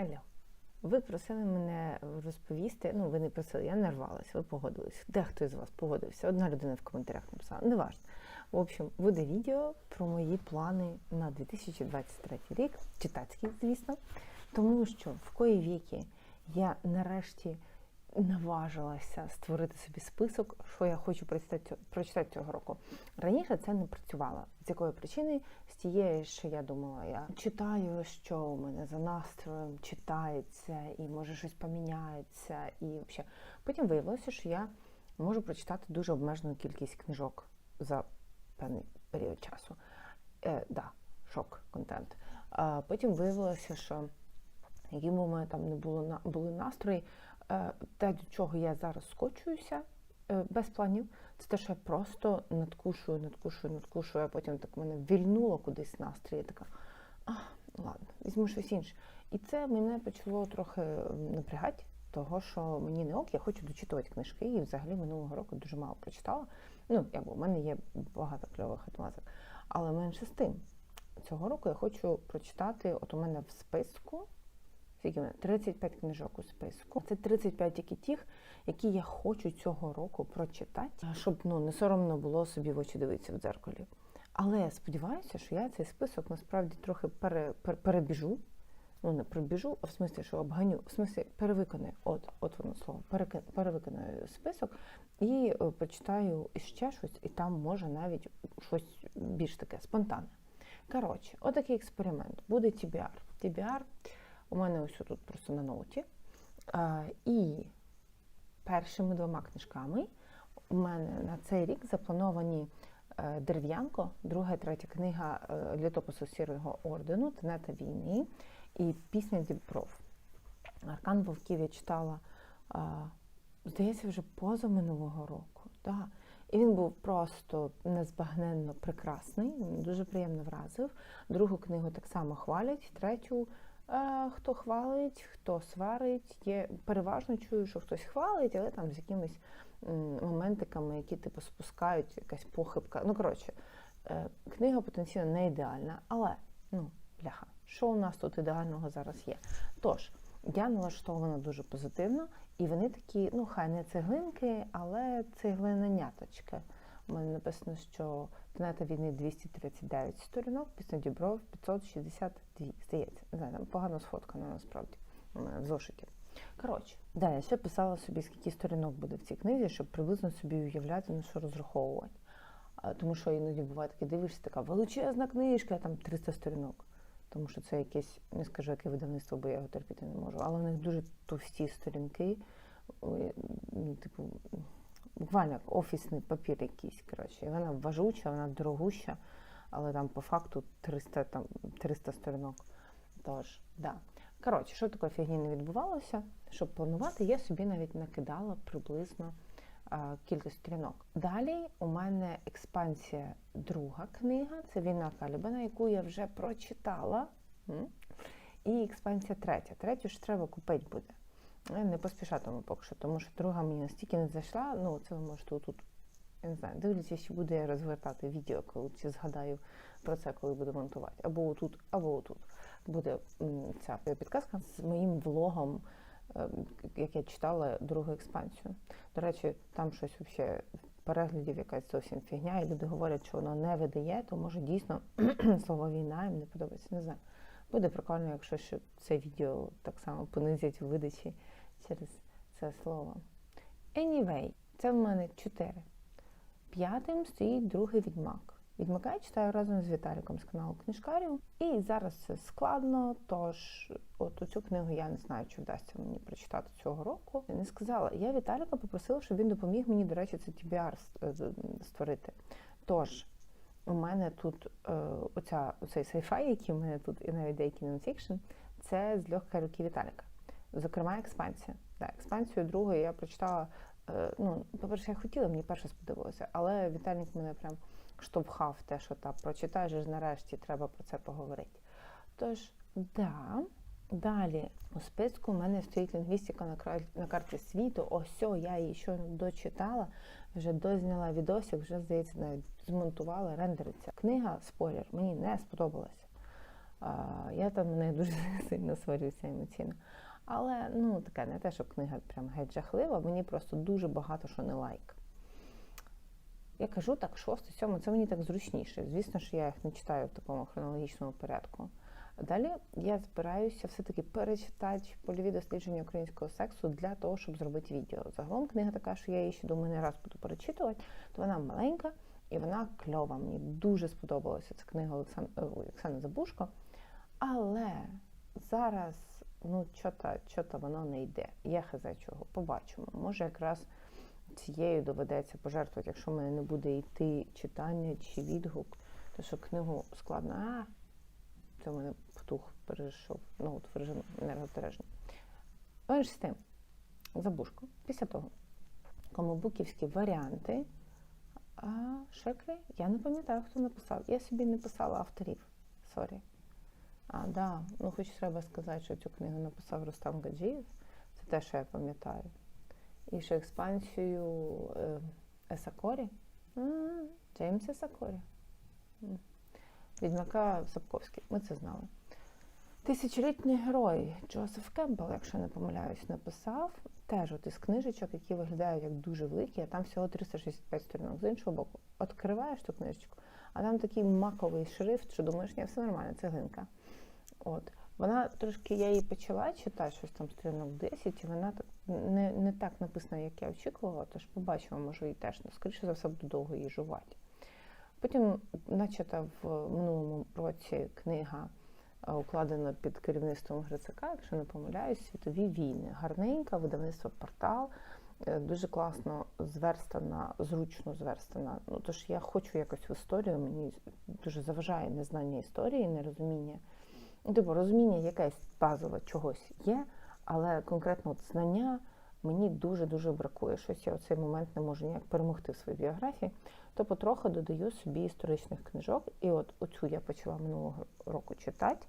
Алло. Ви просили мене розповісти. Ну, ви не просили, я нарвалася, ви погодились. Дехто з вас погодився. Одна людина в коментарях написала, не важно. В общем, буде відео про мої плани на 2023 рік, читацький, звісно, тому що в кої віки я нарешті наважилася створити собі список, що я хочу прочитати, цього року. Раніше це не працювало. З якої причини? З тієї, що я думала, я читаю, що у мене за настроєм читається, і може щось поміняється. І взагалі. Потім виявилося, що я можу прочитати дуже обмежену кількість книжок за певний період часу. Е, да, шок контент. А потім виявилося, що які б у мене там не було були настрої, е, те, до чого я зараз скочуюся е, без планів, це те, що я просто надкушую, надкушую, надкушую, а потім так мене вільнуло кудись настрій. Я така, а, ладно, візьму щось інше. І це мене почало трохи напрягати, того що мені не ок, я хочу дочитувати книжки, і взагалі минулого року дуже мало прочитала. Ну, якби у мене є багато кльових отмазок. Але менше з тим, цього року я хочу прочитати, от у мене в списку. Скільки мене? 35 книжок у списку. Це 35 тільки тих, які я хочу цього року прочитати, щоб ну не соромно було собі в очі дивитися в дзеркалі. Але я сподіваюся, що я цей список насправді трохи пере, пере, перебіжу. Ну, не пробіжу, а в смислі, що обганю, в смислі перевиконую, от, от воно слово, перевиконую список і е, почитаю ще щось, і там може навіть щось більш таке спонтанне. Коротше, отакий експеримент. Буде TBR. TBR у мене ось тут просто на ноуті. І першими двома книжками у мене на цей рік заплановані е, Дерев'янко, друга і третя книга е, літопису Сірого ордену Тенета війни і Пісня Дібров. Аркан Вовків я читала, здається, вже поза минулого року. Да. І він був просто незбагненно прекрасний, дуже приємно вразив. Другу книгу так само хвалять, третю. Е, Хто хвалить, хто сварить. Є переважно чую, що хтось хвалить, але там з якимись моментиками, які типу спускають, якась похибка. Ну коротше, е, книга потенційно не ідеальна, але ну, бляха, що у нас тут ідеального зараз є? Тож, я налаштована дуже позитивно, і вони такі, ну хай не цеглинки, але цеглиненяточки. У мене написано, що Тенета війни 239 сторінок, пісня Дібров 562, здається. Не знаю, там погано сфоткано насправді мене в зошиті. Коротше, да, я ще писала собі, скільки сторінок буде в цій книзі, щоб приблизно собі уявляти, на що розраховувати. Тому що іноді буває таке, дивишся, така величезна книжка, там 300 сторінок. Тому що це якесь, не скажу, яке видавництво, бо я його терпіти не можу. Але в них дуже товсті сторінки, ну, типу, буквально офісний папір якийсь. Коротше. І вона важуча, вона дорогуща, але там по факту 300, там, 300 сторінок. Тож, да. Коротше, що такої фігні не відбувалося, щоб планувати, я собі навіть накидала приблизно а, кількість сторінок. Далі у мене експансія друга книга, це війна Калібана, яку я вже прочитала. І експансія третя. Третю ж треба купити буде. Я не поспішатиму поки що, тому що друга мені настільки не зайшла. Ну, це ви можете тут, я не знаю, дивлячись, чи буду я розвертати відео, коли чи згадаю про це, коли буду монтувати. Або отут, або отут. Буде ця підказка з моїм влогом, е, як я читала другу експансію. До речі, там щось взагалі переглядів якась зовсім фігня, і люди говорять, що воно не видає, то може дійсно слово війна їм не подобається. Не знаю. Буде прикольно, якщо ще це відео так само понизять у видачі через це слово. Anyway, це в мене чотири. П'ятим стоїть другий відьмак. Відьмака я читаю разом з Віталіком з каналу Книжкарів. І зараз це складно, тож от цю книгу я не знаю, чи вдасться мені прочитати цього року. Не сказала. Я Віталіка попросила, щоб він допоміг мені, до речі, це TBR створити. Тож, у мене тут е, оця, оцей сайфай, який у мене тут, і навіть деякий нонфікшн, це з легкої руки Віталіка. Зокрема, експансія. Да, експансію другої я прочитала. Е, ну, по-перше, я хотіла, мені перше сподобалося, але Віталік мене прям штовхав те, що та прочитаєш, ж нарешті треба про це поговорити. Тож, да. Далі у списку у мене стоїть лінгвістика на, карті світу. Ось я її щойно дочитала, вже дозняла відосик, вже, здається, навіть змонтувала, рендериться. Книга, спойлер, мені не сподобалася. Я там не дуже сильно сварюся емоційно. Але ну таке не те, що книга прям геть жахлива, мені просто дуже багато що не лайк. Я кажу так, шосте, сьоме, це мені так зручніше. Звісно ж, я їх не читаю в такому хронологічному порядку. Далі я збираюся все-таки перечитати польові дослідження українського сексу для того, щоб зробити відео. Загалом книга така, що я її ще думаю, не раз буду перечитувати, то вона маленька і вона кльова. Мені дуже сподобалася ця книга е, Оксани Забушко. Але зараз ну, чого-то воно не йде. Я хз чого, побачимо. Може, якраз цією доведеться пожертвувати, якщо в мене не буде йти читання чи відгук, то що книгу складно. А, це в мене птух перейшов, ну от в режим енергозбереження. Менш з тим, забушко. Після того, комобуківські варіанти. А Шеклі, я не пам'ятаю, хто написав. Я собі не писала авторів. Сорі. А, да. Ну, хоч треба сказати, що цю книгу написав Рустам Гаджієв. Це те, що я пам'ятаю. І ще експансію е, Есакорі. Джеймс Есакорі. Відьмака Сапковський. Ми це знали. Тисячолітній герой Джозеф Кемпбелл, якщо не помиляюсь, написав теж от із книжечок, які виглядають як дуже великі, а там всього 365 сторінок. З іншого боку, відкриваєш ту книжечку, а там такий маковий шрифт, що думаєш, ні, все нормально, це глинка. От. Вона трошки, я її почала читати, щось там сторінок 10, і вона не, не так написана, як я очікувала, тож побачимо, може, і теж, ну, скоріше за все, буду довго її жувати. Потім, начата в минулому році книга е, укладена під керівництвом Грицака, якщо не помиляюсь, світові війни. Гарненька, видавництво портал, е, дуже класно зверстана, зручно зверстана. Ну тож я хочу якось в історію, мені дуже заважає незнання історії, нерозуміння. Типу, розуміння якесь базове чогось є, але конкретно от знання мені дуже-дуже бракує. Щось я в цей момент не можу ніяк перемогти в своїй біографії, то потроху додаю собі історичних книжок. І от оцю я почала минулого року читати.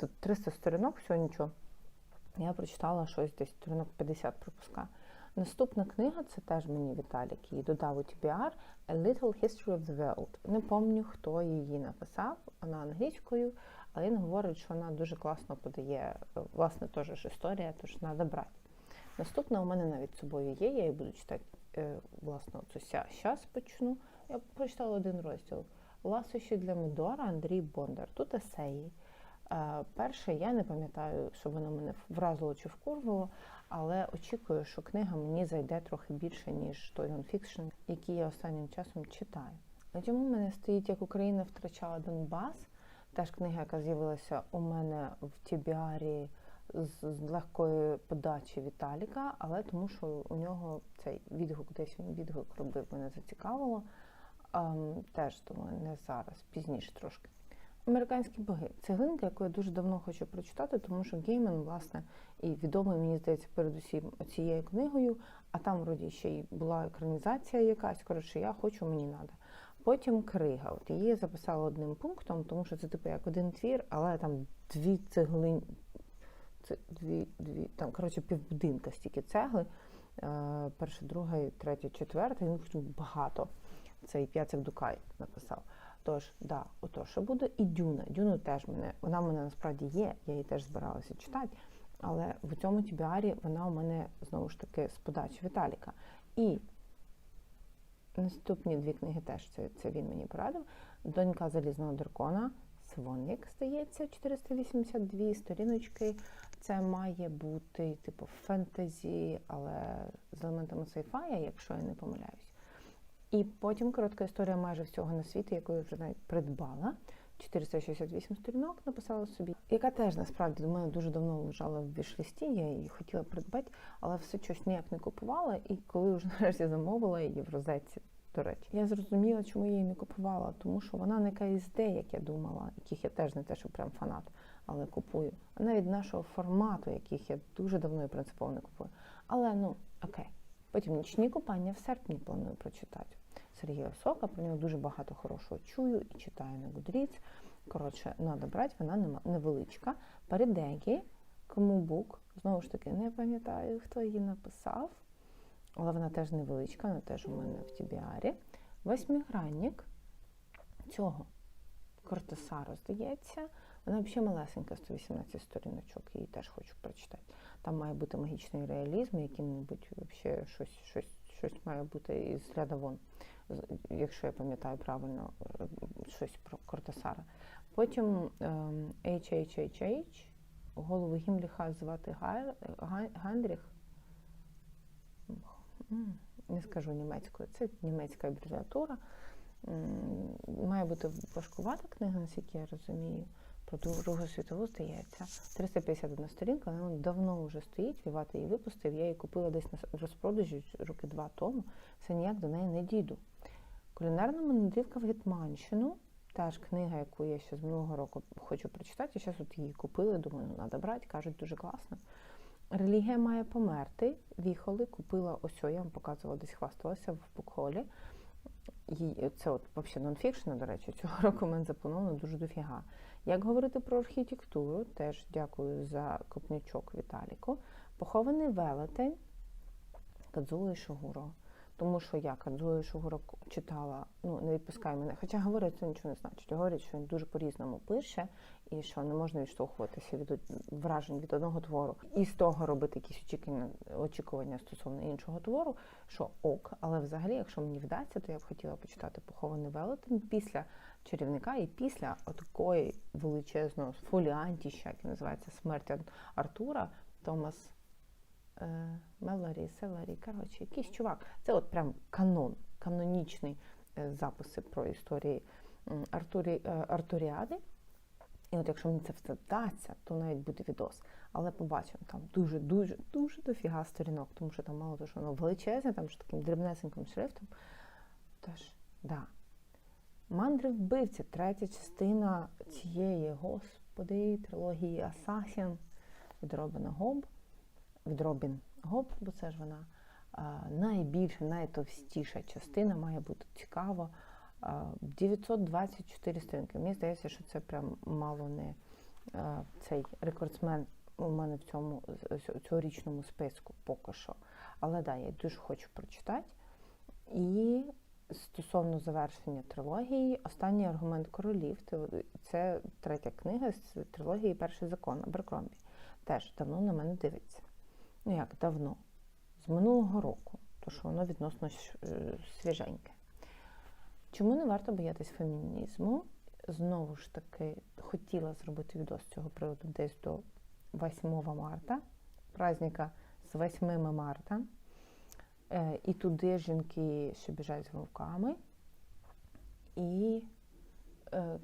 Тут 300 сторінок, всього нічого. Я прочитала щось десь сторінок 50 пропуска. Наступна книга це теж мені Віталік її додав у TBR A Little History of the World. Не пам'ятаю, хто її написав, вона англійською, але він говорить, що вона дуже класно подає, власне, теж ж історія, тож треба брати. Наступна у мене навіть з собою є, я її буду читати, е, власне, ся. Почну. Я прочитала один розділ. Ласощі для Мидора Андрій Бондар. Тут есеї. Е, Перше, я не пам'ятаю, що воно мене вразило чи вкурвало, але очікую, що книга мені зайде трохи більше, ніж той нонфікшн, який я останнім часом читаю. На цьому в мене стоїть, як Україна втрачала Донбас. Теж книга, яка з'явилася у мене в Тібіарі з, легкої подачі Віталіка, але тому, що у нього цей відгук, десь він відгук робив, мене зацікавило. Ем, теж думаю, не зараз, пізніше трошки. Американські боги. Це глинка, яку я дуже давно хочу прочитати, тому що Геймен, власне, і відомий, мені здається, передусім цією книгою, а там вроді ще й була екранізація якась. Коротше, я хочу, мені треба. Потім крига. От її записала одним пунктом, тому що це типу як один твір, але там дві цеглин, це дві, дві, там, коротше, півбудинка стільки цегли. Е, перше, друге, третє, четверте, ну багато. Це і П'яцек Дукай написав. Тож, да, ото що буде і Дюна. Дюну теж мене, вона в мене насправді є, я її теж збиралася читати, але в цьому тібіарі вона у мене знову ж таки з подачі Віталіка. І наступні дві книги теж це, це він мені порадив. Донька залізного дракона, Свонник здається, 482 сторіночки. Це має бути типу фентезі, але з елементами сайфая, якщо я не помиляюсь. І потім коротка історія майже всього на світі, яку я вже навіть придбала. 468 сторінок написала собі, яка теж насправді до мене дуже давно лежала в вішлісті, я її хотіла придбати, але все щось ніяк не купувала. І коли вже нарешті замовила її в розетці, до речі, я зрозуміла, чому я її не купувала, тому що вона не КСД, як я думала, яких я теж не те, що прям фанат, але купую. А навіть нашого формату, яких я дуже давно і принципово не купую. Але ну окей. Потім нічні купання в серпні планую прочитати. Сергія Сока, про нього дуже багато хорошого чую і читаю на Goodreads. Коротше, треба брати, вона невеличка. Передегі, кому бук, знову ж таки, не пам'ятаю, хто її написав, але вона теж невеличка, вона теж у мене в Тібіарі. Восьмигранник цього Кортесару, здається, Вона взагалі малесенька, 118 сторіночок, її теж хочу прочитати. Там має бути магічний реалізм, який-небудь щось, щось, щось має бути із ряда вон, якщо я пам'ятаю правильно, щось про Кортасара. Потім ем, HHHH, голову Гімліха звати Гай- Гай- Не скажу німецькою, це німецька абревіатура. Має бути важкувата книга, наскільки я розумію. Про Другу світову здається. 351 сторінка, вона давно вже стоїть, Вівати її випустив. Я її купила десь на розпродажі роки два тому. Все ніяк до неї не дійду. Кулінарна мандрівка в Гетманщину. Теж книга, яку я ще з минулого року хочу прочитати. Я зараз от її купила, думаю, ну треба брати, кажуть, дуже класно. Релігія має померти. Віхоли купила ось, я вам показувала, десь хвасталася в букхолі. Це от взагалі нонфікшн, до речі, цього року мене заплановано дуже дофіга. Як говорити про архітектуру, теж дякую за копнячок Віталіку. Похований велетень Кадзуо і Шогуро. Тому що я Кадзуо і Шогуро читала, ну не відпускай мене. Хоча говорять, це нічого не значить. Говорять, що він дуже по-різному пише, і що не можна відштовхуватися від вражень від одного твору. І з того робити якісь очікування, стосовно іншого твору, що ок, але взагалі, якщо мені вдасться, то я б хотіла почитати похований велетень після чарівника і після такої величезного фоліантіща, який називається Смерть Артура, Томас Мелорі, Селері, коротше, якийсь чувак. Це от прям канон, канонічний е, записи про історії Артурі, е, Артуріади. І от якщо мені це все вдасться, то навіть буде відос. Але побачимо, там дуже, дуже, дофіга сторінок, тому що там мало того, що воно величезне, там ж таким дрібнесеньким шрифтом. Тож, да. Мандри вбивці, третя частина цієї, господи, трилогії Асасін від Робина Гоб. Від Робін Гоб, бо це ж вона найбільша, найтовстіша частина, має бути цікаво. 924 сторінки. Мені здається, що це прям мало не цей рекордсмен у мене в цьому цьогорічному списку поки що. Але да, я дуже хочу прочитати. І стосовно завершення трилогії, останній аргумент королів це третя книга з трилогії Перший закон Аберкромбі. Теж давно на мене дивиться. Ну як давно? З минулого року, то що воно відносно е, свіженьке. Чому не варто боятись фемінізму? Знову ж таки, хотіла зробити відео з цього приводу десь до 8 марта, праздника з 8 марта. Е, І туди жінки, що біжать з вовками, і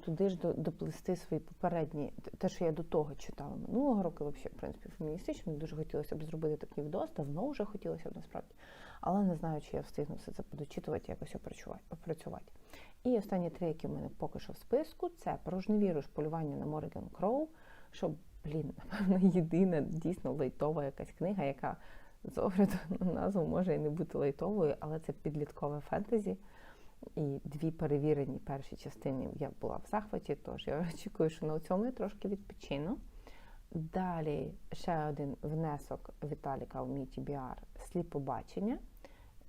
туди ж до- доплести свої попередні, те, що я до того читала минулого року, взагалі, в принципі, феміністично, дуже хотілося б зробити такий відос, давно вже хотілося б насправді, але не знаю, чи я встигну все це подочитувати, якось опрацювати. І останні три, які в мене поки що в списку, це порожневіруш полювання на Морген Кроу, що, блін, напевно, єдина дійсно лейтова якась книга, яка з огляду на назву може і не бути лейтовою, але це підліткове фентезі. І дві перевірені перші частини я була в захваті, тож я очікую, що на цьому я трошки відпочину. Далі ще один внесок Віталіка в мій TBR сліпобачення.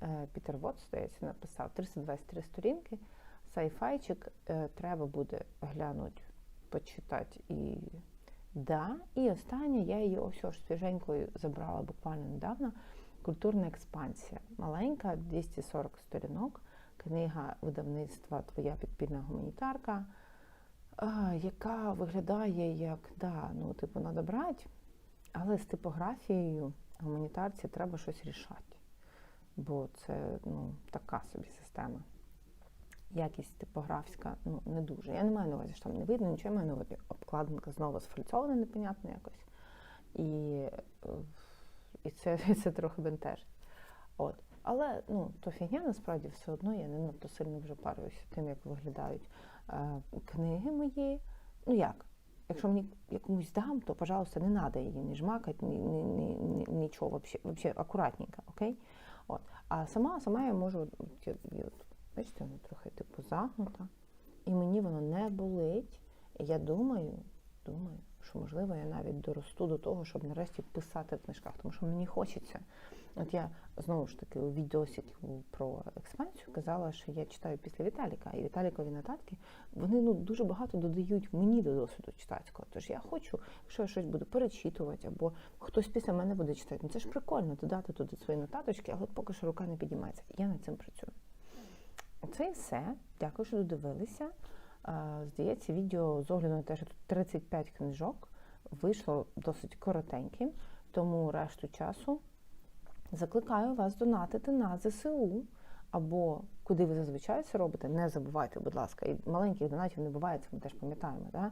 Е, Пітер Вот, здається, написав 323 сторінки. Сайфайчик е, треба буде глянути, почитати і да. І останнє, я її ось ось свіженькою забрала буквально недавно. Культурна експансія. Маленька, 240 сторінок. Книга видавництва Твоя підпільна гуманітарка, яка виглядає як, да, ну, типу, треба брати, але з типографією гуманітарці треба щось рішати. Бо це ну, така собі система. Якість типографська ну, не дуже. Я не маю на увазі, що там не видно, нічого я маю на увазі. Обкладинка знову сфальцована, непонятно якось. І, е, і це, це трохи бентежить. Але ну, то фігня насправді все одно я не надто сильно вже парююся тим, як виглядають е, книги мої. Ну як? Якщо мені якомусь дам, то, пожалуйста, не треба її ні жмакати, ні, ні, ні, ні, нічого, вообще акуратненько, окей? От. А сама, сама я можу, я- я от, бачите, вона трохи типу загнута, і мені воно не болить. Я думаю, думаю, що можливо я навіть доросту до того, щоб нарешті писати в книжках, тому що мені хочеться. От я знову ж таки у відосі про експансію казала, що я читаю після Віталіка, і Віталікові нотатки вони ну дуже багато додають мені до досвіду читацького. Тож я хочу, якщо я щось буду перечитувати, або хтось після мене буде читати. Ну це ж прикольно додати туди свої нотаточки, але поки що рука не підіймається. Я над цим працюю. Це і все. Дякую, що додивилися. Здається, відео з огляду на те, що тут 35 книжок вийшло досить коротеньким, тому решту часу закликаю вас донатити на ЗСУ або куди ви зазвичай це робите. Не забувайте, будь ласка, і маленьких донатів не буває, це ми теж пам'ятаємо. Да?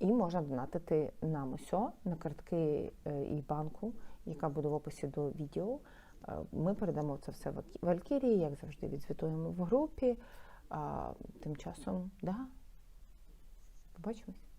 І можна донатити на МОСьо, на картки е, і банку, яка буде в описі до відео. Е, Ми передамо це все в Валькірії, як завжди, відзвітуємо в групі. А, Тим часом, да, побачимось.